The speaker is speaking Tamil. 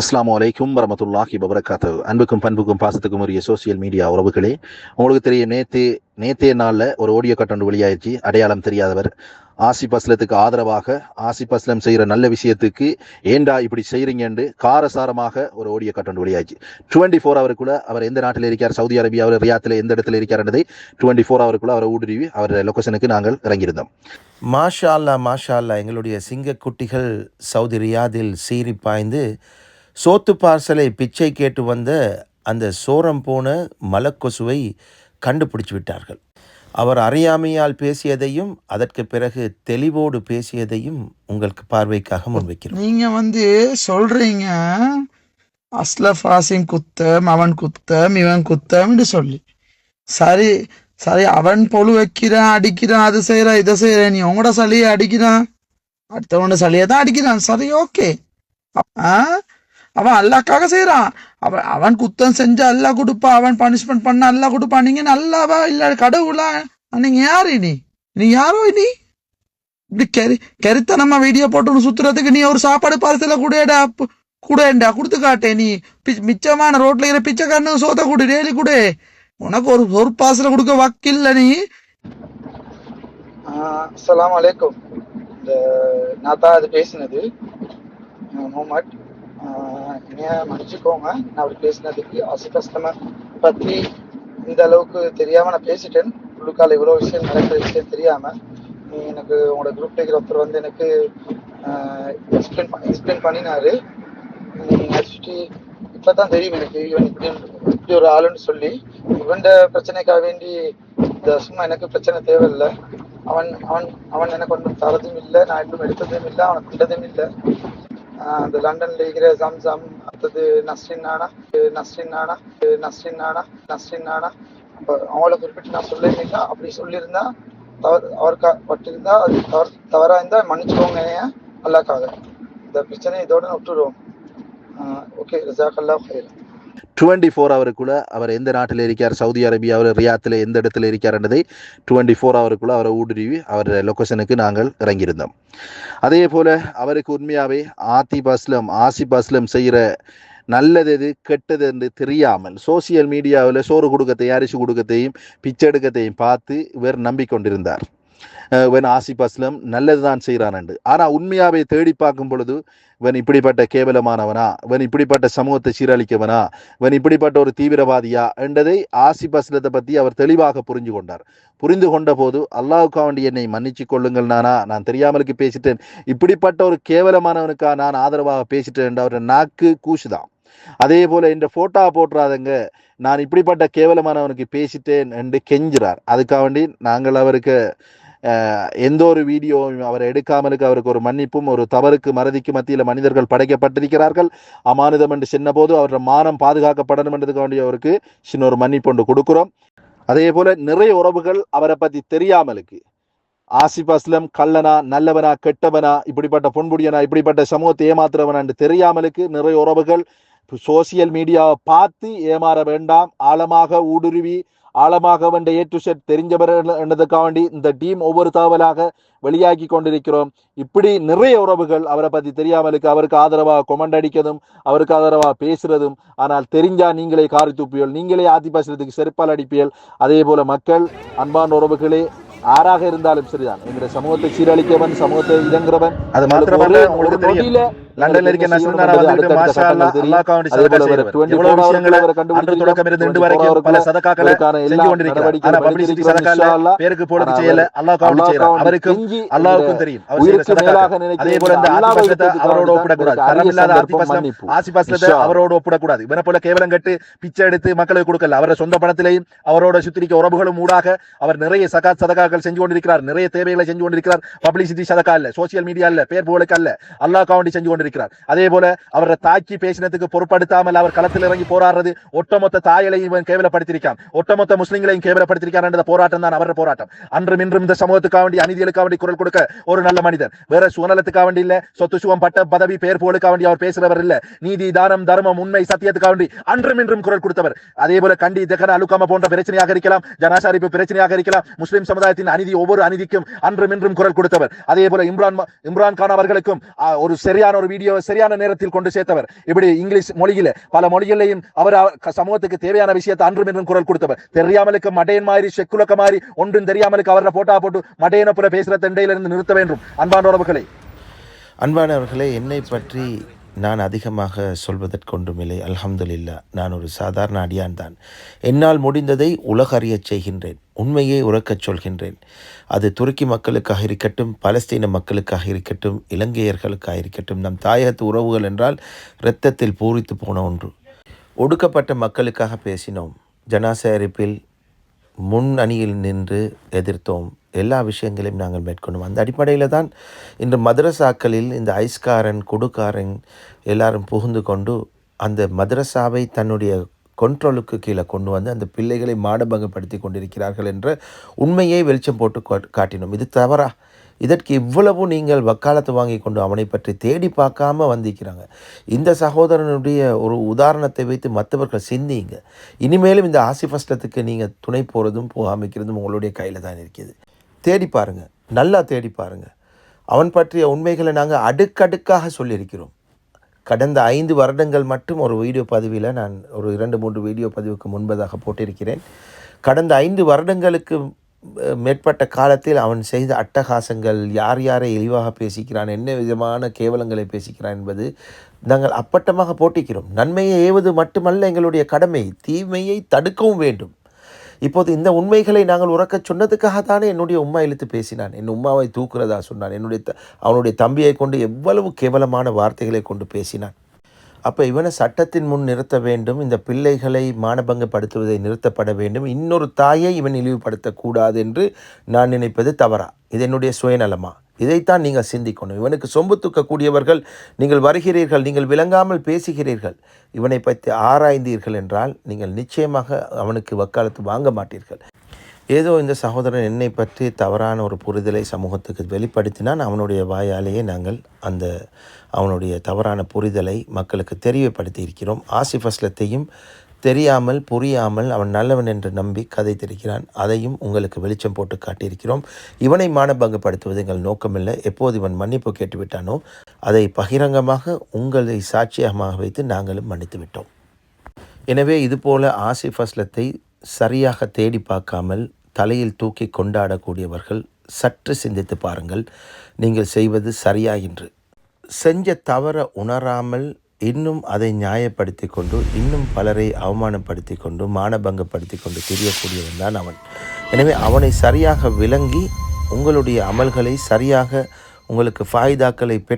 அஸ்லாம் வலைக்கும் வரமத்துல்லாஹி வபரகாத்து அன்புக்கும் பண்புக்கும் பாசத்துக்கும் உரிய சோசியல் மீடியா உறவுகளே உங்களுக்கு தெரியும் நேத்து நேத்தே நாளில் ஒரு ஆடியோ கட்டொண்டு வெளியாயிடுச்சு அடையாளம் தெரியாதவர். ஆசிப் அஸ்லத்துக்கு ஆதரவாக ஆசிப் அஸ்லம் செய்கிற நல்ல விஷயத்துக்கு ஏண்டா இப்படி செய்றீங்கன்னு காரசாரமாக ஒரு ஓடியோ கட்டன் வெளியாச்சு டுவெண்ட்டி ஃபோர் அவருக்குள்ள அவர் எந்த நாட்டில் இருக்கார் சவுதி அரேபியாவில் ரியாத்தில் எந்த இடத்துல இருக்காருன்றதை டுவெண்ட்டி ஃபோர் அவருக்குள்ள அவரை ஊடுருவி அவர் லொக்கேஷனுக்கு நாங்கள் இறங்கியிருந்தோம். மாஷா அல்லா மாஷா அல்லா எங்களுடைய சிங்கக்குட்டிகள் சவுதி ரியாதில் சீறி பாய்ந்து சோத்து பார்சலை பிச்சை கேட்டு வந்த அந்த சோரம் போன மலக்கொசுவை கண்டுபிடிச்சு விட்டார்கள். அவர் அறியாமையால் பேசியதையும் அதற்கு பிறகு தெளிவோடு பேசியதையும் உங்களுக்கு பார்வைக்காக முன்வைக்கிறோம். நீங்க வந்து சொல்றீங்க அஸ்லஃப் ஆசிம் குத்தம் அவன் குத்தம் இவன் குத்தம்னு சொல்லி. சரி சரி அவன் பொழு வைக்கிறான் அடிக்கிறான் அது செய்யறான் இதை செய்யறான் நீ உங்களோட சளியை அடிக்கிறான். அடுத்தவனோட சளியை தான் அடிக்கிறான். சரி ஓகே. ஆ? அவன் அல்லாக்காக செய்யறான் அவன் அவன் குத்தம் செஞ்சு அல்லா கொடுப்பா அவன் பனிஷ்மெண்ட் பண்ண அல்லா கொடுப்பா நீங்க நல்லாவா? இல்லை கடவுளா? நீங்க யாரு நீ நீ யாரோ நீ இப்படி கெரி கெரித்தனமா வீடியோ போட்டுன்னு சுத்துறதுக்கு நீ ஒரு சாப்பாடு பார்சல கூடடா கூடண்டா கொடுத்து காட்டே நீ. பி- மிச்சமான ரோட்ல இருக்கிற பிச்சைக்காரனு சோத்த கொடு டெய்லி கொடு. உனக்கு ஒரு ஒரு பார்சல கொடுக்க வக்கில்ல நீ. அஸ்லாம் வலைக்கும் இந்த நான் தான் அது பேசினது. முகமட் நீங்கள் மன்னிச்சுக்கோங்க. நான் அப்படி பேசினதுக்கு அசு கஸ்டமர் பற்றி இந்த அளவுக்கு தெரியாமல் நான் பேசிட்டேன். உள்ளுக்கால இவ்வளோ விஷயம் நடக்கிற விஷயம் தெரியாமல் நீ எனக்கு உங்களோட குரூப் டேக்கர் ஒருத்தர் வந்து எனக்கு எக்ஸ்பிளைன் எக்ஸ்பிளைன் பண்ணினாரு. ஆக்சுவலி இப்போ தான் தெரியும் எனக்கு இவன் இப்படி இப்படி ஒரு ஆளுன்னு சொல்லி. இவன்ட பிரச்சனைக்காக வேண்டி இந்த சும்மா எனக்கு பிரச்சனை தேவையில்லை. அவன் அவன் அவன் எனக்கு ஒன்றும் தரதும் இல்லை நான் இன்னும் எடுத்ததும் இல்லை அவனை திட்டதும் இல்லை. அந்த லண்டன்ல இருக்கிற சம்சம் அடுத்தது நஸ்ரின் நானா நஸ்ரின் நானா நஸ்ரின் நானா நஸ்ரின் நானா. அப்போ அவங்கள குறிப்பிட்டு நான் சொல்லியிருந்தேன் அப்படி சொல்லியிருந்தா தவறு அவருக்கா பட்டிருந்தா அது தவறு தவறா இருந்தா மன்னிச்சுக்கோங்க ஏன் அல்லாக்காக இந்த பிரச்சனையை இதோட விட்டுருவோம். ஓகே. ரஜாக்கல்லா ஹைர் டுவெண்ட்டி ஃபோர் அவருக்குள்ள அவர் எந்த நாட்டில் இருக்கார்? சவுதி அரேபியாவில் ரியாத்தில் எந்த இடத்துல இருக்கார்ன்றதை டுவெண்ட்டி ஃபோர் அவருக்குள்ள அவரை ஊடுருவி அவர் லொக்கேஷனுக்கு நாங்கள் இறங்கியிருந்தோம். அதே போல் அவருக்கு உண்மையாகவே ஆத்திப் அஸ்லம் ஆசிப் அஸ்லம் செய்கிற நல்லது எது கெட்டது என்று தெரியாமல் சோசியல் மீடியாவில் சோறு கொடுக்க தயாரித்து கொடுக்கத்தையும் பிச்சை எடுக்கத்தையும் பார்த்து இவர் நம்பிக்கொண்டிருந்தார். இவன் ஆசிப் அஸ்லம் நல்லது தான் செய்கிறான் ஆனால் உண்மையாவே தேடி பார்க்கும் பொழுது இவன் இப்படிப்பட்ட கேவலமானவனா இவன் இப்படிப்பட்ட சமூகத்தை சீரழிக்கவனா இவன் இப்படிப்பட்ட ஒரு தீவிரவாதியா என்றதை ஆசிப் அஸ்லத்தை பற்றி அவர் தெளிவாக புரிஞ்சு கொண்டார். புரிந்து கொண்ட போது அல்லாவுக்கா வேண்டி என்னை மன்னிச்சு கொள்ளுங்கள் நானா? நான் தெரியாமலுக்கு பேசிட்டேன். இப்படிப்பட்ட ஒரு கேவலமானவனுக்கா நான் ஆதரவாக பேசிட்டேன் என்ற அவருடைய நாக்கு கூசுதான். அதே போல இந்த போட்டோ போட்டுறாதங்க. நான் இப்படிப்பட்ட கேவலமானவனுக்கு பேசிட்டேன் என்று கெஞ்சுறார். அதுக்காக வேண்டி நாங்கள் அவருக்கு எந்த ஒரு வீடியோவும் அவர் எடுக்காமலுக்கு அவருக்கு ஒரு மன்னிப்பும் ஒரு தவறுக்கு மறதிக்கு மத்தியில் மனிதர்கள் படைக்கப்பட்டிருக்கிறார்கள். அமானுதம் என்று சின்னபோது அவருடைய மானம் பாதுகாக்கப்படணும் என்றதுக்கு வேண்டிய அவருக்கு சின்ன ஒரு மன்னிப்பு ஒன்று கொடுக்குறோம். அதே போல நிறைய உறவுகள் அவரை பற்றி தெரியாமலுக்கு ஆசிப் அஸ்லம் கள்ளனா நல்லவனா கெட்டவனா இப்படிப்பட்ட பொன்புடியனா இப்படிப்பட்ட சமூகத்தை ஏமாத்துறவனா என்று தெரியாமலுக்கு நிறைய உறவுகள் சோசியல் மீடியாவை பார்த்து ஏமாற வேண்டாம் ஆழமாக ஊடுருவி ஆழமாக வந்த ஏ டு ஷெட் தெரிஞ்சவர் என்னதுக்காக வேண்டி இந்த டீம் ஒவ்வொரு தகவலாக வெளியாக்கி கொண்டிருக்கிறோம். இப்படி நிறைய உறவுகள் அவரை பத்தி தெரியாமலுக்கு அவருக்கு ஆதரவாக கொமெண்ட் அடிக்கிறதும் அவருக்கு ஆதரவாக பேசுறதும் ஆனால் தெரிஞ்சா நீங்களே காரி துப்பியல் நீங்களே ஆதி பேசுறதுக்கு செருப்பால் அடிப்பியல். அதே போல மக்கள் அன்பான உறவுகளே ஆறாக இருந்தாலும் சரிதான். எங்களுடைய சமூகத்தை சீரழிக்கவன் சமூகத்தை இதங்குறவன் அது மாத்திரமல்ல உங்களுக்கு தெரியும். லண்டன்ல இருக்க நசுல்தானா வந்துட்டு மாஷா அல்லாஹ் அல்லாஹ்க்காக வேண்டி சதகா வரைக்கும் பல சதகாக்களை செஞ்சு கொண்டிருக்கிறார். ஆனா பப்ளிசிட்டி சதகா இல்ல பேருக்கு போடுறது செய்யல. அல்லாஹ்க்காக வேண்டி செய்யறார் அவருக்கும் அல்லாஹ்வுக்கும் தெரியும். அவர் செய்யற அதே போல இந்த ஆதிபஸ்லத்தை அவரோட ஒப்பிடக்கூடாது தரம் இல்லாத ஆதிபஸ்லம் ஆசிபஸ்லத்தை அவரோட ஒப்பிடக்கூடாது இவனை போல கேவலம் கட்டு பிச்சை எடுத்து மக்களுக்கு கொடுக்கல. அவரோட சொந்த பணத்திலேயும் அவரோட சுத்திரிக்க உறவுகளும் ஊடாக அவர் நிறைய சகாத் சதகாக்கள் செஞ்சு கொண்டிருக்கிறார். நிறைய தேவைகளை செஞ்சு கொண்டிருக்கிறார். பப்ளிசிட்டி சதக்கா இல்ல சோசியல் மீடியா இல்ல பேர் புகழுக்கு அல்ல அல்லாஹ் செஞ்சு கொண்டிருக்கிறார். அதே போல அவரை தாக்கி பேசினதுக்கு பொருட்படுத்தாமல் அவர் களத்தில் இறங்கி போராடுறது ஒட்டுமொத்த தாயலையும் இவன் கேவலப்படுத்திருக்கான் ஒட்டுமொத்த முஸ்லிம்களையும் கேவலப்படுத்திருக்கான் என்ற போராட்டம் தான் அவரது போராட்டம். அன்றும் இன்றும் இந்த சமூகத்துக்காக வேண்டி அநீதிகளுக்காக வேண்டி குரல் கொடுக்க ஒரு நல்ல மனிதர் வேற சுவனலத்துக்காக வேண்டி இல்ல சொத்து சுகம் பட்ட பதவி பேர் புகழுக்காக வேண்டி அவர் பேசுறவர் இல்ல. நீதி தானம் தர்மம் உண்மை சத்தியத்துக்காக வேண்டி அன்றும் இன்றும் குரல் கொடுத்தவர். அதே போல கண்டி தகன அழுக்காம போன்ற பிரச்சனையாக இருக்கலாம் ஜனாசாரிப்பு பிரச்சனையாக இருக்கலாம் முஸ்லிம் சமுதாயத்தை சமூகத்தின் அநீதி ஒவ்வொரு அநீதிக்கும் அன்றும் இன்றும் குரல் கொடுத்தவர். அதே போல இம்ரான் இம்ரான் கான் அவர்களுக்கும் ஒரு சரியான ஒரு வீடியோ சரியான நேரத்தில் கொண்டு சேர்த்தவர். இப்படி இங்கிலீஷ் மொழியில பல மொழிகளையும் அவர் சமூகத்துக்கு தேவையான விஷயத்தை அன்றும் இன்றும் குரல் கொடுத்தவர். தெரியாமலுக்கு மடையன் மாதிரி செக்குலக்க மாதிரி ஒன்றும் தெரியாமலுக்கு அவரை போட்டா போட்டு மடையனை போல பேசுற தண்டையிலிருந்து நிறுத்த வேண்டும். அன்பான உறவுகளை. அன்பானவர்களே என்னை பற்றி நான் அதிகமாக சொல்வதற்கொன்றுமில்லை அல்ஹம்துலில்லா நான் ஒரு சாதாரண அடியான் தான் என்னால் முடிந்ததை உலக அறியச் செய்கின்றேன். உண்மையை உறக்கச் சொல்கின்றேன். அது துருக்கி மக்களுக்காக இருக்கட்டும் பலஸ்தீன மக்களுக்காக இருக்கட்டும் இலங்கையர்களுக்காக இருக்கட்டும் நம் தாயகத்து உறவுகள் என்றால் இரத்தத்தில் பூரித்து போன ஒன்று. ஒடுக்கப்பட்ட மக்களுக்காக பேசினோம். ஜனாசரிப்பில் முன் அணியில் நின்று எதிர்த்தோம். எல்லா விஷயங்களையும் நாங்கள் மேற்கொண்டோம். அந்த அடிப்படையில் தான் இன்று மதரசாக்களில் இந்த ஐஸ்காரன் குடுக்காரன் எல்லாரும் புகுந்து கொண்டு அந்த மதரசாவை தன்னுடைய கொண்ட்ரோலுக்கு கீழே கொண்டு வந்து அந்த பிள்ளைகளை மாடபங்கப்படுத்தி கொண்டிருக்கிறார்கள் என்ற உண்மையை வெளிச்சம் போட்டு காட்டினோம். இது தவறா? இதற்கு இவ்வளவு நீங்கள் வக்காலத்து வாங்கி கொண்டு அவனை பற்றி தேடி பார்க்காம வந்திருக்கிறாங்க. இந்த சகோதரனுடைய ஒரு உதாரணத்தை வைத்து மற்றவர்கள் சிந்திங்க இனிமேலும் இந்த ஆசிஃப் அஸ்லத்துக்கு நீங்கள் துணை போகிறதும் போகாமிக்கிறதும் உங்களுடைய கையில் தான் இருக்குது தேடி பாருங்க. நல்லா தேடி பாருங்க. அவன் பற்றிய உண்மைகளை நாங்கள் அடுக்கடுக்காக சொல்லியிருக்கிறோம். கடந்த ஐந்து வருடங்கள் மட்டும் ஒரு வீடியோ பதிவில் நான் ஒரு இரண்டு மூன்று வீடியோ பதிவுக்கு முன்பதாக போட்டிருக்கிறேன். கடந்த ஐந்து வருடங்களுக்கு மேற்பட்ட காலத்தில் அவன் செய்த அட்டகாசங்கள் யார் யாரை இழிவாக பேசிக்கிறான் என்ன விதமான கேவலங்களை பேசிக்கிறான் என்பது நாங்கள் அப்பட்டமாக போட்டிக்கிறோம். நன்மையை ஏவது மட்டுமல்ல எங்களுடைய கடமை தீமையை தடுக்கவும் வேண்டும். இப்போது இந்த உண்மைகளை நாங்கள் உறக்கச் சொன்னதுக்காக தானே என்னுடைய உம்மா இழுத்து பேசினான். என் உம்மாவை தூக்குறதா சொன்னான். என்னுடைய த- அவனுடைய தம்பியை கொண்டு எவ்வளவு கேவலமான வார்த்தைகளை கொண்டு பேசினான். அப்போ இவனை சட்டத்தின் முன் நிறுத்த வேண்டும் இந்த பிள்ளைகளை மானபங்கப்படுத்துவதை நிறுத்தப்பட வேண்டும் இன்னொரு தாயை இவன் இழிவுபடுத்தக்கூடாது என்று நான் நினைப்பது தவறா? இது என்னுடைய சுயநலமா? இதைத்தான் நீங்கள் சிந்திக்கணும். இவனுக்கு சொம்பு தூக்கக்கூடியவர்கள் நீங்கள் வருகிறீர்கள் நீங்கள் விளங்காமல் பேசுகிறீர்கள். இவனை பற்றி ஆராய்ந்தீர்கள் என்றால் நீங்கள் நிச்சயமாக அவனுக்கு வக்காலத்து வாங்க மாட்டீர்கள். ஏதோ இந்த சகோதரன் என்னை பற்றி தவறான ஒரு புரிதலை சமூகத்துக்கு வெளிப்படுத்தினான். அவனுடைய வாயாலேயே நாங்கள் அந்த அவனுடைய தவறான புரிதலை மக்களுக்கு தெரியப்படுத்தி இருக்கிறோம். ஆசிஃப் அஸ்லத்தையும் தெரியாமல் புரியாமல் அவன் நல்லவன் என்று நம்பி கதைத்திருக்கிறான். அதையும் உங்களுக்கு வெளிச்சம் போட்டு காட்டியிருக்கிறோம். இவனை மானபங்கப்படுத்துவது எங்கள் நோக்கமில்லை. எப்போது இவன் மன்னிப்பு கேட்டுவிட்டானோ அதை பகிரங்கமாக உங்களை சாட்சியமாக வைத்து நாங்களும் மன்னித்து விட்டோம். எனவே இதுபோல ஆசிஃப் அஸ்லத்தை சரியாக தேடி பார்க்காமல் தலையில் தூக்கி கொண்டாடக்கூடியவர்கள் சற்று சிந்தித்து பாருங்கள். நீங்கள் செய்வது சரியா என்று. செஞ்ச தவற உணராமல் இன்னும் அதை நியாயப்படுத்தி கொண்டு இன்னும் பலரை அவமானப்படுத்தி கொண்டு மானபங்கப்படுத்தி கொண்டு தெரியக்கூடியவன் தான் அவன். எனவே அவனை சரியாக விளங்கி உங்களுடைய அமல்களை சரியாக உங்களுக்கு ஃபாய்தாக்களை பெற்று